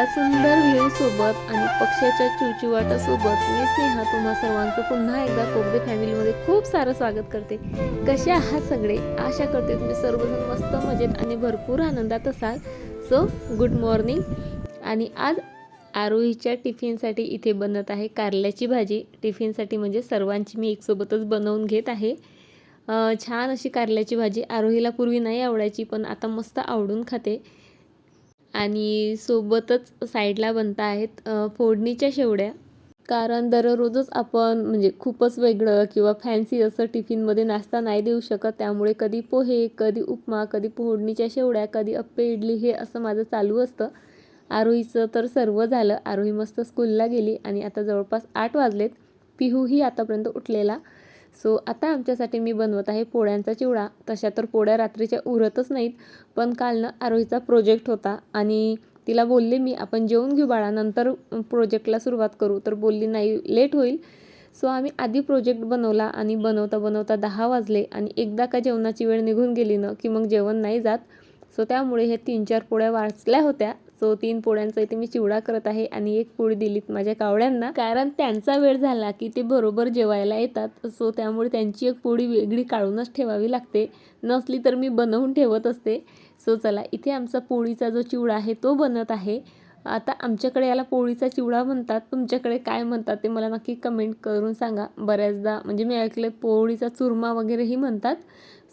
या सुंदर व्ह्यू सोबत आणि पक्ष्याच्या चिवचिवाटासोबत मी स्नेहा तुम्हा सर्वांचं पुन्हा एकदा कोगदे फॅमिलीमध्ये खूप सारं स्वागत करते. कसे आहात सगळे? आशा करते तुम्ही सर्वजण मस्त मजेत आणि भरपूर आनंदात असाल. सो गुड मॉर्निंग आणि आज आरोहीच्या टिफिनसाठी इथे बनत आहे कारल्याची भाजी. टिफिनसाठी म्हणजे सर्वांची मी एकसोबतच बनवून घेत आहे. छान अशी कारल्याची भाजी आरोहीला पूर्वी नाही आवडायची पण आता मस्त आवडून खाते. आणि सोबतच साईडला बनता आहेत फोडणीच्या शेवड्या. कारण दररोजच आपण म्हणजे खूपच वेगळं किंवा फॅन्सी असं टिफिनमध्ये नाश्ता नाही देऊ शकत त्यामुळे कधी पोहे कधी उपमा कधी फोडणीच्या शेवड्या कधी अप्पे इडली हे असं माझं चालू असतं. आरोहीचं तर सर्व झालं. आरोही मस्त स्कूलला गेली आणि आता जवळपास आठ वाजलेत. पिहूही आतापर्यंत उठलेला. सो आता आमच्यासाठी मी बनवत आहे पोळ्यांचा चिवडा. तशा तर पोळ्या रात्रीच्या उरतच नाहीत पण काल ना आरोहीचा प्रोजेक्ट होता आणि तिला बोलले मी आपण जेवून घेऊ बाळा नंतर प्रोजेक्टला सुरुवात करू. तर बोलली नाही लेट होईल. सो आम्ही आधी प्रोजेक्ट बनवला आणि बनवता बनवता दहा वाजले आणि एकदा का जेवणाची वेळ निघून गेली ना की मग जेवण नाही जात. सो त्यामुळे हे तीन चार पोळ्या वाचल्या होत्या. सो तीन पोळ्यांचा इथे मी चिवडा करत आहे आणि एक पोळी दिलीत माझ्या कावड्यांना कारण त्यांचा वेळ झाला की ते बरोबर जेवायला येतात. सो त्यामुळे त्यांची एक पोळी वेगळी काढूनच ठेवावी लागते. नसली तर मी बनवून ठेवत असते. सो चला इथे आमचा पोळीचा जो चिवडा आहे तो बनत आहे. आता आमच्याकडे याला पोळीचा चिवडा म्हणतात. तुमच्याकडे काय म्हणतात ते मला नक्की कमेंट करून सांगा. बऱ्याचदा म्हणजे मी ऐकलं पोळीचा चुरमा वगैरेही म्हणतात.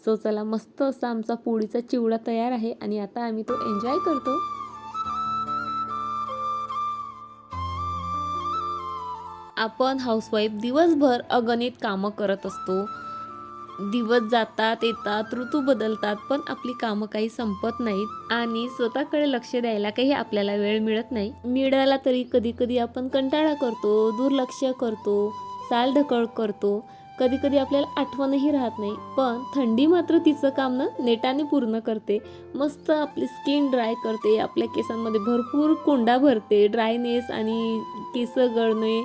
सो चला मस्त असा आमचा पोळीचा चिवडा तयार आहे आणि आता आम्ही तो एन्जॉय करतो. आपण हाऊसवाईफ दिवसभर अगणित कामं करत असतो. दिवस जातात येतात ऋतू बदलतात पण आपली कामं काही संपत नाहीत आणि स्वतःकडे लक्ष द्यायला काही आपल्याला वेळ मिळत नाही. मिळाला तरी कधी कधी आपण कंटाळा करतो दुर्लक्ष करतो सालढकळ करतो. कधी कधी आपल्याला आठवणही राहत नाही पण थंडी मात्र तिचं काम ना नेटाने पूर्ण करते. मस्त आपली स्किन ड्राय करते आपल्या केसांमध्ये भरपूर कोंडा भरते ड्रायनेस आणि केस गळणे.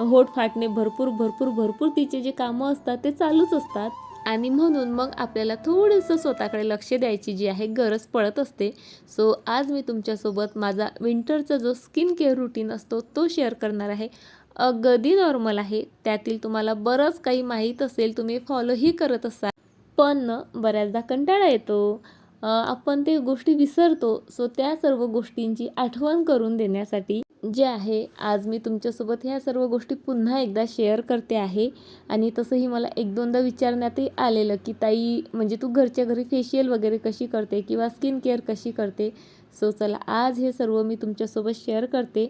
होठ फाटणे भरपूर भरपूर भरपूर तिचे जे कामं असतात ते चालूच असतात. आणि म्हणून मग आपल्याला थोडंसं स्वतःकडे लक्ष द्यायची जी आहे गरज पडत असते. सो आज मी तुमच्यासोबत माझा विंटरचा जो स्किन केअर रुटीन असतो तो शेअर करणार आहे. अगदी नॉर्मल आहे. त्यातील तुम्हाला बरंच काही माहीत असेल तुम्ही फॉलोही करत असाल. पण बऱ्याचदा कंटाळा येतो. आपण ते गोष्टी विसरतो. सो त्या सर्व गोष्टींची आठवण करून देण्यासाठी जे आहे आज मी तुमच्यासोबत ह्या सर्व गोष्टी पुन्हा एकदा शेअर करते आहे. आणि तसंही मला एक दोनदा विचारण्यातही आलेलं की ताई म्हणजे तू घरच्या घरी फेशियल वगैरे कशी करते किंवा स्किन केअर कशी करते? सो चला आज हे सर्व मी तुमच्यासोबत शेअर करते.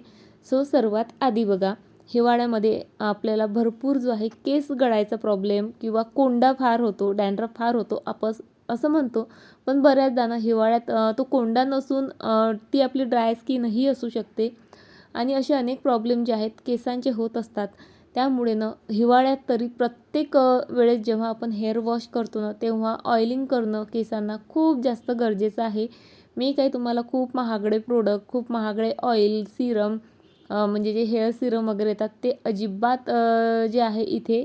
सो सर्वात आधी बघा हिवाळ्यामध्ये आपल्याला भरपूर जो आहे केस गळायचा प्रॉब्लेम किंवा कोंडा फार होतो डॅन्ड्रफ फार होतो आपण असं म्हणतो. पण बऱ्याचदा ना हिवाळ्यात तो कोंडा नसून ती आपली ड्राय स्किनही असू शकते. आणि असे अनेक प्रॉब्लेम जे आहेत केसांचे होत असतात. त्यामुळे ना हिवाळ्यात तरी प्रत्येक वेळेस जेव्हा आपण हेअर वॉश करतो ना तेव्हा ऑइलिंग करणं केसांना खूप जास्त गरजेचं आहे. मी काही तुम्हाला खूप महागडे प्रोडक्ट खूप महागडे ऑइल सिरम म्हणजे जे हेअर सिरम वगैरे येतात ते अजिबात जे आहे इथे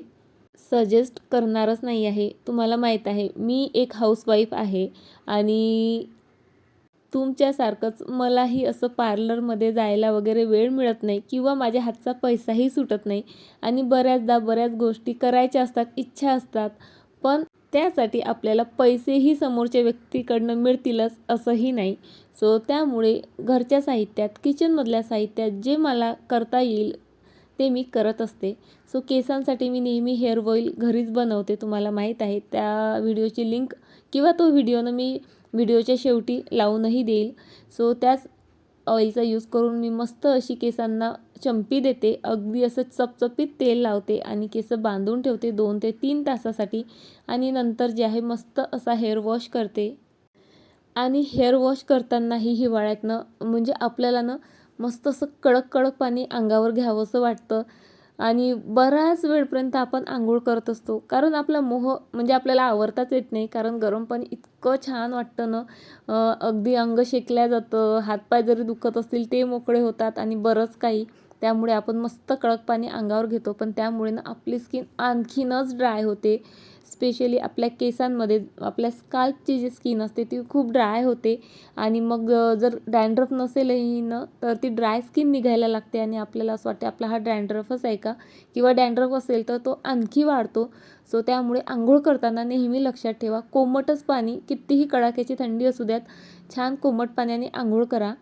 सजेस्ट करणारच नाही आहे. तुम्हाला माहीत आहे मी एक हाऊसवाईफ आहे आणि तुमच्यासारखंच मलाही असं पार्लरमध्ये जायला वगैरे वेळ मिळत नाही किंवा माझ्या हातचा पैसाही सुटत नाही आणि बऱ्याचदा बऱ्याच गोष्टी करायच्या असतात इच्छा असतात. पण त्यासाठी आपल्याला पैसेही समोरच्या व्यक्तीकडनं मिळतीलच असंही नाही. सो त्यामुळे घरच्या साहित्यात किचनमधल्या साहित्यात जे मला करता येईल ते मी करत असते. सो केसांसाठी मी नेहमी हेअर ऑईल घरीच बनवते तुम्हाला माहीत आहे. त्या व्हिडिओची लिंक किंवा तो व्हिडिओनं मी व्हिडिओच्या शेवटी लावूनही देईल. सो त्याच ऑइलचा यूज करून मी मस्त अशी केसांना चंपी देते. अगदी असं चपचपीत तेल लावते आणि केस बांधून ठेवते दोन ते तीन तासासाठी. आणि नंतर जे आहे मस्त असा हेअर वॉश करते. आणि हेअर वॉश करतानाही हिवाळ्यातनं म्हणजे आपल्याला ना मस्त असं कडक कडक पाणी अंगावर घ्यावंसं वाटतं. आणि बराच वेळपर्यंत आपण आंघोळ करत असतो. कारण आपला मोह म्हणजे आपल्याला आवरताच येत नाही. कारण गरम पाणी इतकं छान वाटतं ना. अगदी अंग शेकल्या जातं. हातपाय जरी दुखत असतील ते मोकळे होतात आणि बरंच काही. त्यामुळे आपण मस्त कडक पाणी अंगावर घेतो पण त्यामुळे ना आपली स्किन आणखीनच ड्राय होते. स्पेशली आपल्या केसांमध्ये आपल्या स्काल्पची जी स्किन असते ती खूप ड्राय होते. आणि मग जर डॅन्ड्रफ नसेलही न तर ती ड्राय स्किन निघायला लागते आणि आपल्याला असं वाटते आपला हा डॅन्ड्रफच आहे का? किंवा डॅन्ड्रफ असेल तर तो आणखी वाढतो. सो त्यामुळे आंघोळ करताना नेहमी लक्षात ठेवा. कोमटच पाणी कितीही कडाक्याची थंडी असू द्यात छान कोमट पाण्याने आंघोळ करा.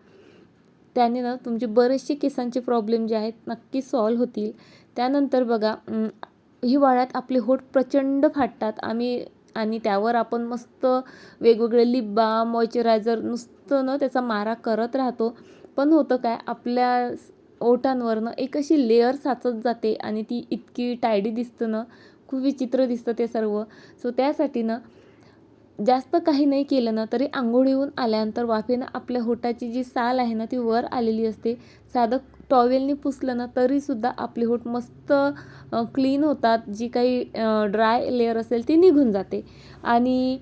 त्याने ना तुमचे बरेचसे केसांचे प्रॉब्लेम जे आहेत नक्की सॉल्व्ह होतील. त्यानंतर बघा हिवाळ्यात आपले होठ प्रचंड फाटतात. आम्ही आणि त्यावर आपण मस्त वेगवेगळे लिप बाम मॉइश्चरायझर नुसतं ना त्याचा मारा करत राहतो. पण होतं काय आपल्या स- ओठांवरनं एक अशी लेअर साचत जाते आणि ती इतकी टायडी दिसतं ना खूप विचित्र दिसतं ते सर्व. सो त्यासाठी ना जास्त काही नाही केलं ना तरी आंघोळीहून आल्यानंतर वाफेनं आपल्या होठाची जी साल आहे ना ती वर आलेली असते. साधं टॉवेलनी पुसलं ना तरीसुद्धा आपले होठ मस्त क्लीन होतात. जी काही ड्राय लेअर असेल ती निघून जाते. आणि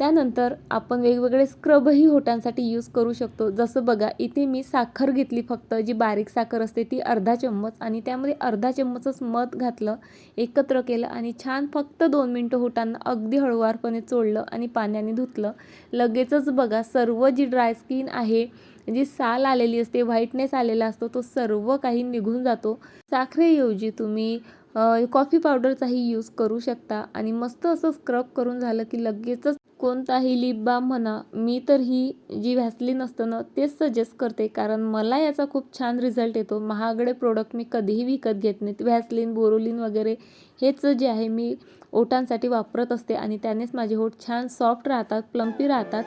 त्यानंतर आपण वेगवेगळे स्क्रबही होटांसाठी यूज करू शकतो. जसं बघा इथे मी साखर घेतली फक्त जी बारीक साखर असते ती अर्धा चम्मच आणि त्यामध्ये अर्धा चम्मचच मध घातलं एकत्र केलं आणि छान फक्त दोन मिनटं होटांना अगदी हळुवारपणे चोळलं आणि पाण्याने धुतलं. लगेचच बघा सर्व जी ड्राय स्किन आहे जी साल आलेली असते व्हाईटनेस आलेला असतो तो सर्व काही निघून जातो. साखरेऐवजी तुम्ही कॉफी पावडरचाही यूज करू शकता. आणि मस्त असं स्क्रब करून झालं की लगेचच कोणताही लिप बाम म्हणा मी तर ही जी व्हॅसलीन असतं ना तेच सजेस्ट करते. कारण मला याचा खूप छान रिझल्ट येतो. महागडे प्रोडक्ट मी कधीही विकत घेत नाहीत व्हॅसलीन बोरोलिन वगैरे हेच जे आहे मी ओठांसाठी वापरत असते. आणि त्यानेच माझे ओठ छान सॉफ्ट राहतात प्लम्पी राहतात.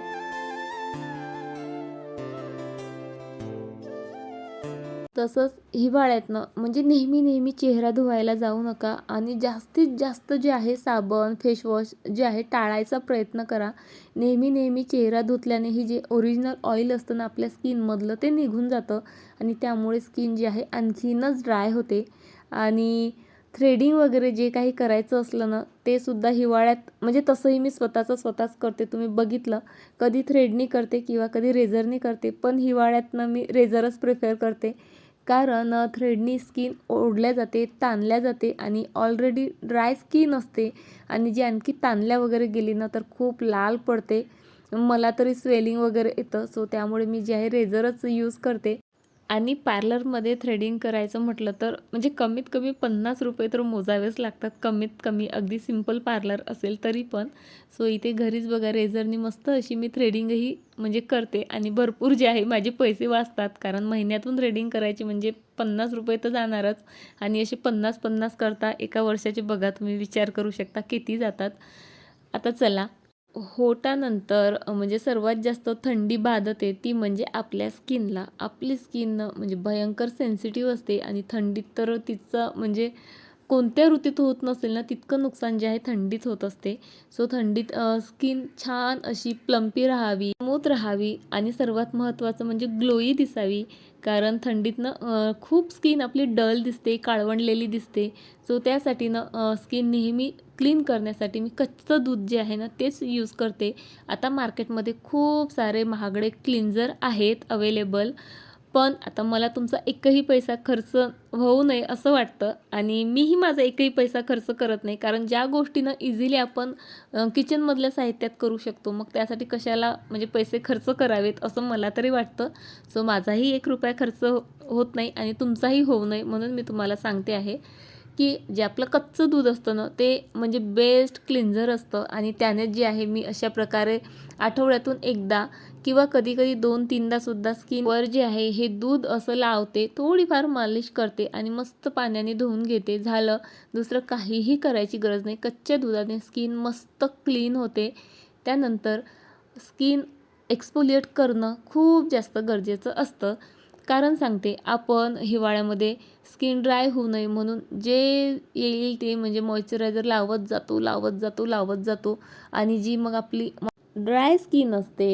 तसंच हिवाळ्यातनं म्हणजे नेहमी नेहमी चेहरा धुवायला जाऊ नका आणि जास्तीत जास्त जे आहे साबण फेसवॉश जे आहे टाळायचा प्रयत्न करा. नेहमी नेहमी चेहरा धुतल्याने ही जे ओरिजिनल ऑइल असतं ना आपल्या स्किनमधलं ते निघून जातं आणि त्यामुळे स्किन जी आहे आणखीनच ड्राय होते. आणि थ्रेडिंग वगैरे जे काही करायचं असलं ना ते सुद्धा हिवाळ्यात म्हणजे तसंही मी स्वतःचं स्वतःच करते. तुम्ही बघितलं कधी थ्रेडनी करते किंवा कधी रेझरनी करते पण हिवाळ्यातनं मी रेझरच प्रिफर करते. कारण थ्रेडनी स्किन ओढल्या जाते ताणल्या जाते आणि ऑलरेडी ड्राय स्किन असते आणि जी आणखी ताणल्या वगैरे गेली ना तर खूप लाल पडते. मला तरी स्वेलिंग वगैरे येतं सो त्यामुळे मी जे आहे रेझरच यूज करते. आणि पार्लरमध्ये थ्रेडिंग करायचं म्हटलं तर म्हणजे कमीत कमी पन्नास रुपये तर मोजावेच लागतात. कमीत कमी अगदी सिंपल पार्लर असेल तरी पण. सो इथे घरीच बघा रेझरनी मस्त अशी मी थ्रेडिंगही म्हणजे करते. आणि भरपूर जे आहे माझे पैसे वाचतात. कारण महिन्यातून थ्रेडिंग करायची म्हणजे पन्नास रुपये तर जाणारच. आणि असे पन्नास पन्नास करता एका वर्षाचे बघा तुम्ही विचार करू शकता किती जातात. आता चला होटानंतर म्हणजे सर्वात जास्त थंडी बाधते ती म्हणजे आपल्या स्किनला. आपली स्किन म्हणजे भयंकर सेन्सिटिव्ह असते आणि थंडीत तर तिचं म्हणजे कोणत्या ऋतूत होत नसेल ना तितकं नुकसान जे आहे थंडीत होत असते. सो थंडीत स्किन छान अशी प्लम्पी राहावी स्मूथ राहावी आणि सर्वात महत्त्वाचं म्हणजे ग्लोई दिसावी. कारण थंडीतनं खूप स्किन आपली डल दिसते काळवंडलेली दिसते. सो त्यासाठी ना स्किन नेहमी क्लीन करण्यासाठी मी कच्चं दूध जे आहे ना तेच यूज करते. आता मार्केटमध्ये खूप सारे महागडे क्लिन्झर आहेत अवेलेबल पण आता मला तुमचा एकही पैसा खर्च होऊ नये असं वाटतं आणि मीही माझा एकही पैसा खर्च करत नाही कारण ज्या गोष्टीनं इझिली आपण किचनमधल्या साहित्यात करू शकतो मग त्यासाठी कशाला म्हणजे पैसे खर्च करावेत असं मला तरी वाटतं. सो माझाही एक रुपया खर्च हो- होत नाही आणि तुमचाही होऊ नये म्हणून मी तुम्हाला सांगते आहे. की जे आपलं कच्चं दूध असतं ना ते म्हणजे बेस्ट क्लिन्झर असतं. आणि त्याने जे आहे मी अशा प्रकारे आठवड्यातून एकदा किंवा कधी कधी दोन तीनदा सुद्धा स्किनवर जे आहे हे दूध असं लावते थोडीफार मालिश करते आणि मस्त पाण्याने धुवून घेते. झालं दुसरं काहीही करायची गरज नाही. कच्च्या दुधाने स्किन मस्त क्लीन होते. त्यानंतर स्किन एक्सपोलिएट करणं खूप जास्त गरजेचं असतं. कारण सांगते आपण हिवाळ्यामध्ये स्किन ड्राय होऊ नये म्हणून जे येईल ते म्हणजे मॉइश्चरायझर लावत जातो लावत जातो लावत जातो आणि जी मग आपली ड्राय स्किन असते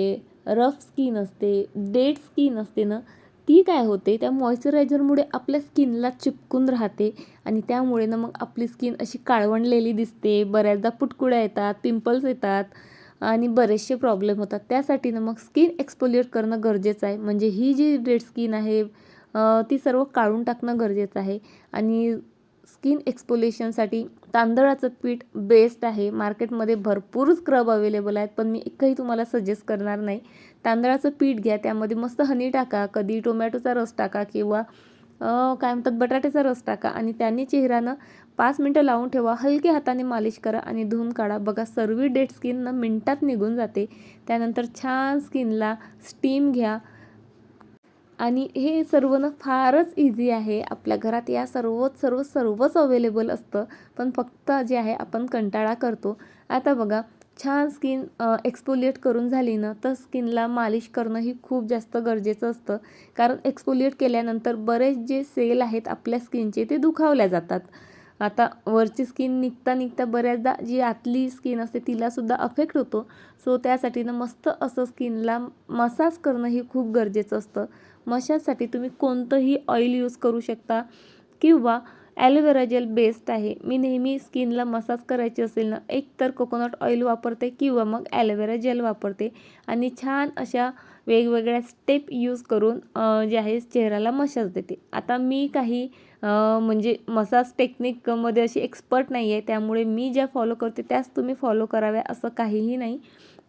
रफ स्किन असते डेड स्किन असते ना ती काय होते त्या मॉइश्चरायझरमुळे आपल्या स्किनला चिपकून राहते आणि त्यामुळे ना मग आपली स्किन अशी काळवंडलेली दिसते. बऱ्याचदा पुटकुळ्या येतात पिंपल्स येतात. आणि बरेचसे प्रॉब्लेम होतात. त्यासाठी ना मग स्किन एक्सपोलिएट करणं गरजेचं आहे. म्हणजे ही जी डेड स्किन आहे ती सर्व काढून टाकणं गरजेचं आहे. आणि स्किन एक्सपोलेशनसाठी तांदळाचं पीठ बेस्ट आहे. मार्केटमध्ये भरपूर स्क्रब अवेलेबल आहेत पण मी एकही तुम्हाला सजेस्ट करणार नाही. तांदळाचं पीठ घ्या त्यामध्ये मस्त हनी टाका. कधी टोमॅटोचा रस टाका किंवा काय म्हणतात बटाट्याचा रस टाका आणि त्यांनी चेहऱ्यानं पाच मिनटं लावून ठेवा. हलके हाताने मालिश करा आणि धुवून काढा. बघा सर्व डेड स्किन मिनटात निघून जाते. त्यानंतर छान स्किनला स्टीम घ्या. आणि हे सर्व ना फारच इझी आहे. आपल्या घरात या सर्वच सर्व सर्वच अवेलेबल असतं. पण फक्त जे आहे आपण कंटाळा करतो. आता बघा छान स्किन एक्सपोलिएट करून झाली ना तर स्किनला मालिश करणं ही खूप जास्त गरजेचं असतं. कारण एक्सपोलिएट केल्यानंतर बरेच जे सेल आहेत आपल्या स्किनचे ते दुखावल्या जातात. आता वरची स्किन निघता निघता बऱ्याचदा जी आतली स्किन असते तिलासुद्धा अफेक्ट होतो. सो त्यासाठी ना मस्त असं स्किनला मसाज करणं ही खूप गरजेचं असतं. मशाजसाठी तुम्ही कोणतंही ऑइल यूज करू शकता किंवा ॲलोवेरा जेल बेस्ट आहे. मी नेहमी स्किनला मसाज करायची असेल ना एक तर कोकोनट ऑइल वापरते किंवा मग ॲलोवेरा जेल वापरते. आणि छान अशा वेगवेगळ्या स्टेप यूज करून जे आहे चेहऱ्याला मसाज देते. आता मी काही म्हणजे मसाज टेक्निकमध्ये अशी एक्सपर्ट नाही आहे त्यामुळे मी ज्या फॉलो करते त्याच तुम्ही फॉलो कराव्या असं काहीही नाही.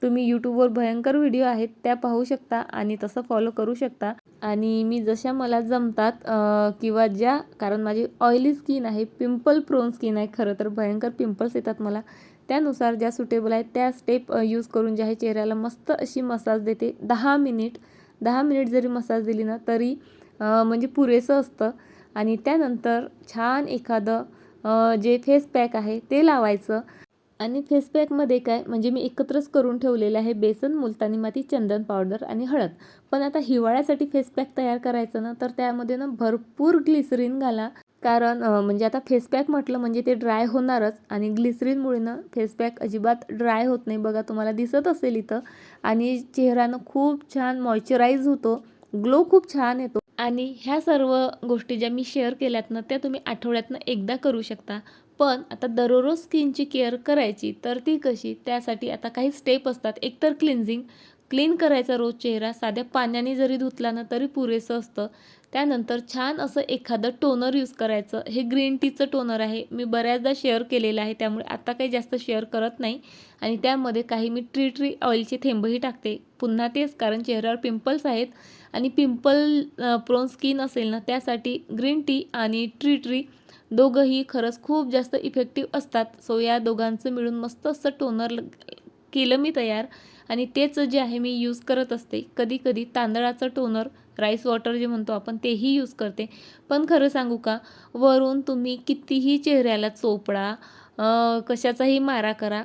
तुम्ही यूट्यूबवर भयंकर व्हिडिओ आहेत त्या पाहू शकता आणि तसं फॉलो करू शकता. आणि मी जशा मला जमतात किंवा ज्या कारण माझी ऑइली स्किन आहे पिंपल प्रोन स्किन आहे खरं तर भयंकर पिंपल्स येतात मला. त्यानुसार ज्या सुटेबल आहेत त्या स्टेप यूज करून जे आहे चेहऱ्याला मस्त अशी मसाज देते. दहा मिनिट दहा मिनिट जरी मसाज दिली ना तरी म्हणजे पुरेसं असतं. आणि त्यानंतर छान एखादं जे फेस पॅक आहे ते लावायचं. आणि फेसपॅकमध्ये काय म्हणजे मी एकत्रच करून ठेवलेलं आहे बेसन मुलतानी माती चंदन पावडर आणि हळद. पण आता हिवाळ्यासाठी फेस पॅक तयार करायचं ना तर त्यामध्ये ना भरपूर ग्लिसरीन घाला. कारण म्हणजे आता फेसपॅक म्हटलं म्हणजे ते ड्राय होणारच आणि ग्लिसरीनमुळे ना फेस पॅक अजिबात ड्राय होत नाही बघा तुम्हाला दिसत असेल इथं. आणि चेहरानं खूप छान मॉइश्चराईज होतो ग्लो खूप छान येतो. आणि ह्या सर्व गोष्टी ज्या मी शेअर केल्यात ना त्या तुम्ही आठवड्यातनं एकदा करू शकता. पण आता दररोज स्किनची केअर करायची तर ती कशी? त्यासाठी आता काही स्टेप असतात. एकतर क्लिन्झिंग क्लीन करायचा रोज चेहरा साध्या पाण्याने जरी धुतला ना तरी पुरेसं असतं. त्यानंतर छान असं एखादं टोनर यूज करायचं. हे ग्रीन टीचं टोनर आहे. मी बऱ्याचदा शेअर केलेलं आहे त्यामुळे आता काही जास्त शेअर करत नाही. आणि त्यामध्ये काही मी ट्री ट्री ऑइलचे थेंबही टाकते. पुन्हा तेच कारण चेहऱ्यावर पिंपल्स आहेत. आणि पिंपल प्रोन स्किन असेल ना त्यासाठी ग्रीन टी आणि ट्री ट्री दोघंही खरंच खूप जास्त इफेक्टिव्ह असतात. सो या दोघांचं मिळून मस्त असं टोनर केलं मी तयार. आणि तेच जे आहे मी यूज करत असते. कधी कधी तांदळाचं टोनर राईस वॉटर जे म्हणतो आपण तेही यूज करते. पण खरं सांगू का वरून तुम्ही कितीही चेहऱ्याला चोपडा कशाचाही मारा करा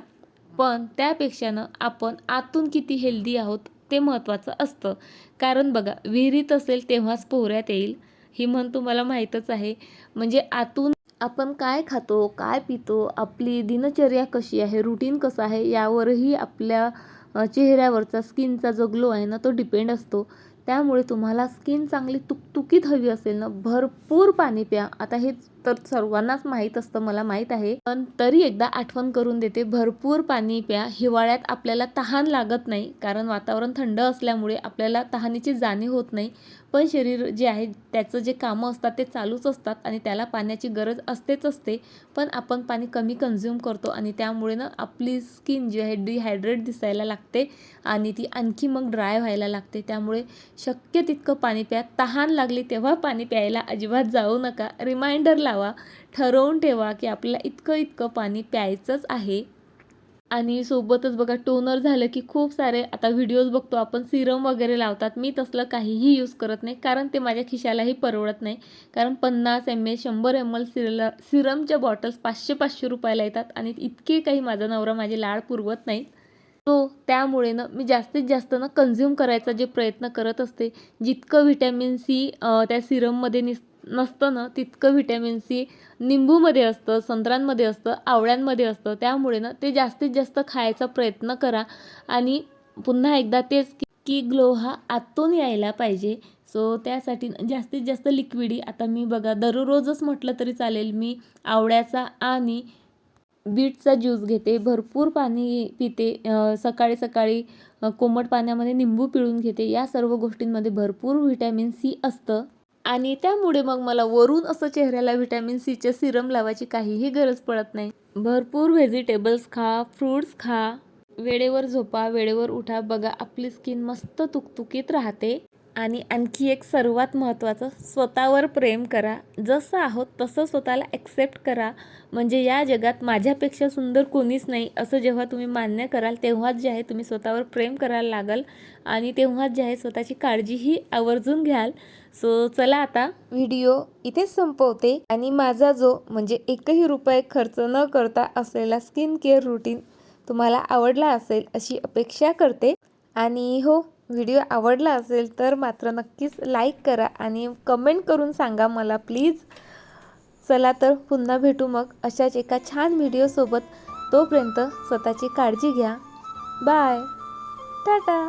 पण त्यापेक्षानं आपण आतून किती हेल्दी आहोत ते महत्त्वाचं असतं. कारण बघा विहिरीत असेल तेव्हाच पोहऱ्यात येईल. ही म्हण तुम्हाला माहीतच आहे. म्हणजे आतून आपण काय खातो काय पितो आपली दिनचर्या कशी आहे रुटीन कसं आहे यावरही आपल्या चेहऱ्यावरचा स्किनचा जो ग्लो आहे ना तो डिपेंड असतो. त्यामुळे तुम्हाला स्किन चांगली तुकतुकीत हवी असेल ना भरपूर पाणी प्या. आता हे तर सर्वांनाच माहीत असतं मला माहीत आहे. पण तरी एकदा आठवण करून देते भरपूर पाणी प्या. हिवाळ्यात आपल्याला तहान लागत नाही कारण वातावरण थंड असल्यामुळे आपल्याला तहानीची जाणीव होत नाही. पण शरीर जे आहे त्याचं जे कामं असतात ते चालूच असतात आणि त्याला पाण्याची गरज असतेच असते. पण आपण पाणी कमी कन्झ्युम करतो आणि त्यामुळे ना आपली स्किन जी आहे डिहायड्रेट दिसायला लागते आणि ती आणखी मग ड्राय व्हायला लागते. त्यामुळे शक्य तितकं पाणी प्या. तहान लागली तेव्हा पाणी प्यायला अजिबात जाऊ नका. रिमाइंडर लावा. ठरवून ठेवा की आपल्याला इतकं इतकं पाणी प्यायचंच आहे. आणि सोबतच बघा टोनर झालं की खूप सारे आता व्हिडिओज बघतो आपण सिरम वगैरे लावतात. मी तसलं काहीही यूज करत नाही कारण ते माझ्या खिशालाही परवडत नाही. कारण पन्नास एम एल शंभर एम एल सिरला सिरमच्या बॉटल्स पाचशे पाचशे रुपयाला येतात आणि इतके काही माझा नवरा माझे लाड पुरवत नाहीत. तो त्यामुळे ना मी जास्तीत जास्त ना कन्झ्युम करायचा जे प्रयत्न करत असते. जितकं व्हिटॅमिन सी त्या सिरममध्ये निस नसतं ना तितकं व्हिटॅमिन सी निंबूमध्ये असतं संत्र्यांमध्ये असतं आवळ्यांमध्ये असतं. त्यामुळे ना ते जास्तीत जास्त खायचा प्रयत्न करा आणि पुन्हा एकदा तेच की ग्लो हा आतून यायला पाहिजे. सो त्यासाठी जास्तीत जास्त लिक्विडी आता मी बघा दररोजच म्हटलं तरी चालेल मी आवळ्याचा आणि बीटचा ज्यूस घेते. भरपूर पाणी पिते सकाळी सकाळी कोमट पाण्यामध्ये निंबू पिळून घेते. या सर्व गोष्टींमध्ये भरपूर व्हिटॅमिन सी असतं. आणि त्यामुळे मग मला वरून असं चेहऱ्याला व्हिटॅमिन सीचे सिरम लावायची काहीही गरज पडत नाही. भरपूर व्हेजिटेबल्स खा फ्रूट्स खा. वेळेवर झोपा वेळेवर उठा. बघा आपली स्किन मस्त तुकतुकीत राहते. आणि आणखी एक सर्वात महत्त्वाचं स्वतःवर प्रेम करा. जसं आहोत तसं स्वतःला ॲक्सेप्ट करा. म्हणजे या जगात माझ्यापेक्षा सुंदर कोणीच नाही असं जेव्हा तुम्ही मान्य कराल तेव्हाच जे आहे तुम्ही स्वतःवर प्रेम करायला लागाल. आणि तेव्हाच जे आहे स्वतःची काळजीही आवर्जून घ्याल. सो चला आता व्हिडिओ इथेच संपवते. आणि माझा जो म्हणजे एकही रुपये खर्च न करता असलेला स्किन केअर रुटीन तुम्हाला आवडला असेल अशी अपेक्षा करते. आणि हो व्हिडिओ आवडला असेल तर मात्र नक्कीच लाईक करा आणि कमेंट करून सांगा मला प्लीज चला तर पुन्हा भेटू मग. अशाच एका छान व्हिडिओसोबत तोपर्यंत स्वतःची काळजी घ्या. बाय टाटा